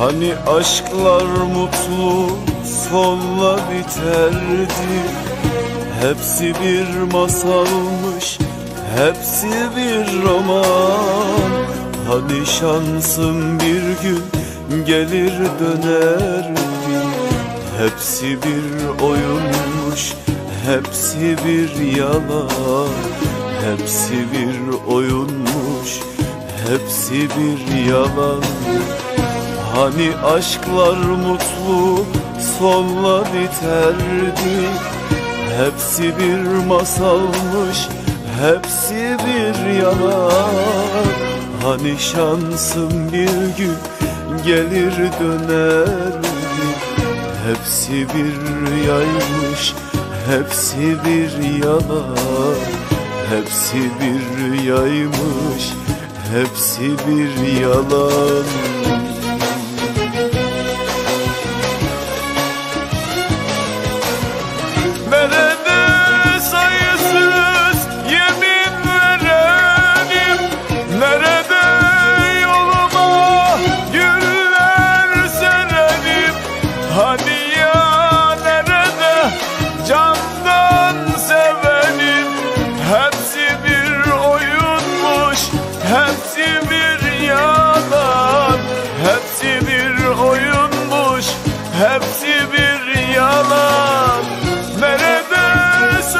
Hani aşklar mutlu sonla biterdi. Hepsi bir masalmış Hepsi bir roman. Hani şansım bir gün gelir dönerdi Hepsi bir oyunmuş Hepsi bir yalan. Hepsi bir oyunmuş Hepsi bir yalan Hani aşklar mutlu sonla biterdi Hepsi bir masalmış Hepsi bir yalan Hani şansım bir gün gelir dönerdi Hepsi bir yaymış Hepsi bir yalan Hepsi bir yaymış Hepsi bir yalan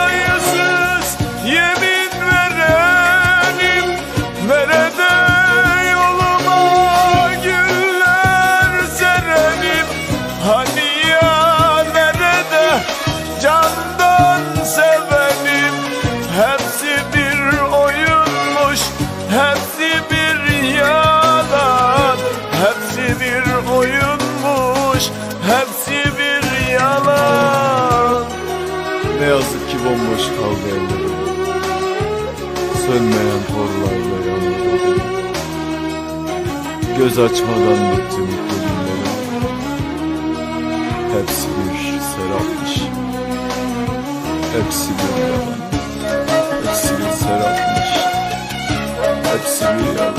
sayısız yemin verenim. Nerede yoluma güller serenim? Hani ya nerede candan sevenim? Hepsi bir oyunmuş Hepsi bir yalan. Hepsi bir Sönmeyen korlarla yandı Göz açmadan bitti mutlu Hepsi bir serapmış. Hepsi bir yalan. Hepsi bir serapmış. Hepsi bir yalan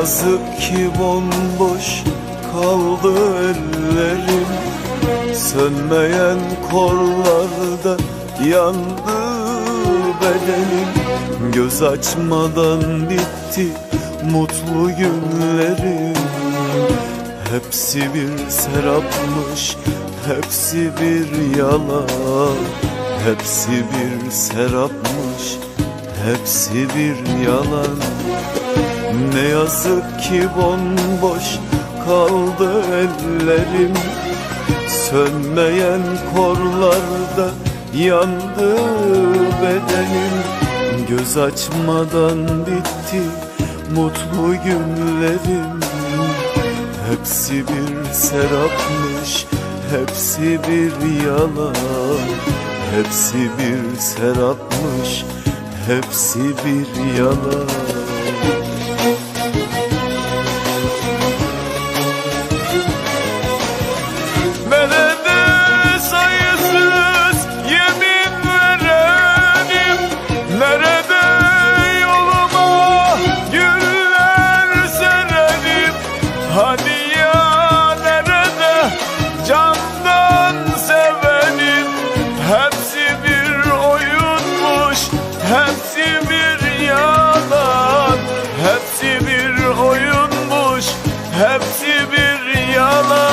yazık ki bomboş kaldı ellerim. Sönmeyen korlarda yandı bedenim. Göz açmadan bitti mutlu günlerim. Hepsi bir serapmış, hepsi bir yalan. Hepsi bir serapmış, hepsi bir yalan ne yazık ki bomboş kaldı ellerim. Sönmeyen korlarda yandı bedenim. Göz açmadan bitti mutlu günlerim. Hepsi bir serapmış, hepsi bir yalan. Hepsi bir serapmış, hepsi bir yalan Bir yalan